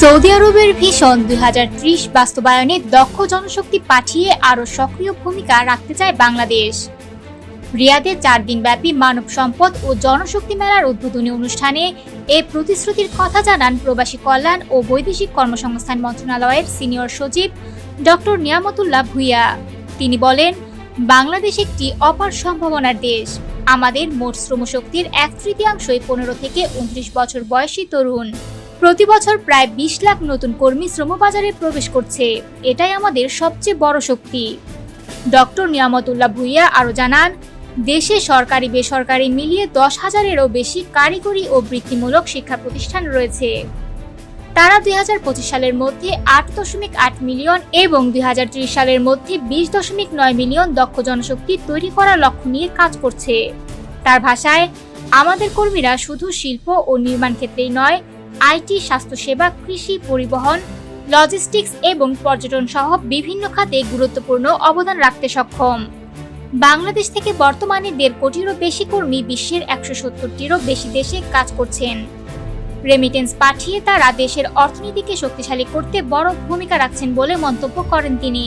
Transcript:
Saudi আরবের ভীষণ দুই বাস্তবায়নে দক্ষ জনশক্তি পাঠিয়ে আরও সক্রিয় ভূমিকা রাখতে চায় বাংলাদেশ। রিয়াদে চার দিনব্যাপী মানব সম্পদ ও জনশক্তি মেলার উদ্বোধনী অনুষ্ঠানে এ প্রতিশ্রুতির কথা জানান প্রবাসী কল্যাণ ও বৈদেশিক কর্মসংস্থান মন্ত্রণালয়ের সিনিয়র সচিব ডক্টর নিয়ামতুল্লাহ ভুইয়া। তিনি বলেন, বাংলাদেশ একটি অপার সম্ভাবনার দেশ। আমাদের মোট শ্রমশক্তির এক তৃতীয়াংশই পনেরো থেকে উনত্রিশ বছর বয়সী তরুণ। প্রতি বছর প্রায় বিশ লাখ নতুন কর্মী শ্রমবাজারে প্রবেশ করছে। এটাই আমাদের সবচেয়ে বড় শক্তি। ডক্টর নিয়ামতুল্লাহ ভুইয়া আরও জানান, দেশে সরকারি বেসরকারি মিলিয়ে দশ হাজারেরও বেশি কারিগরি ও বৃত্তিমূলক শিক্ষা প্রতিষ্ঠান রয়েছে। তারা দুই হাজার পঁচিশ সালের মধ্যে আট দশমিক আট মিলিয়ন এবং দুই হাজার ত্রিশ সালের মধ্যে বিশ দশমিক নয় মিলিয়ন দক্ষ জনশক্তি তৈরি করার লক্ষ্য নিয়ে কাজ করছে। তার ভাষায়, আমাদের কর্মীরা শুধু শিল্প ও নির্মাণ ক্ষেত্রেই নয় আইটি, স্বাস্থ্যসেবা, কৃষি, পরিবহন, লজিস্টিক্স এবং পর্যটন সহ বিভিন্ন খাতে গুরুত্বপূর্ণ অবদান রাখতে সক্ষম। বাংলাদেশ থেকে বর্তমানে দেড় কোটিরও বেশি কর্মী বিশ্বের একশো সত্তরটিরও বেশি দেশে কাজ করছেন। রেমিটেন্স পাঠিয়ে তারা দেশের অর্থনীতিকে শক্তিশালী করতে বড় ভূমিকা রাখছেন বলে মন্তব্য করেন তিনি।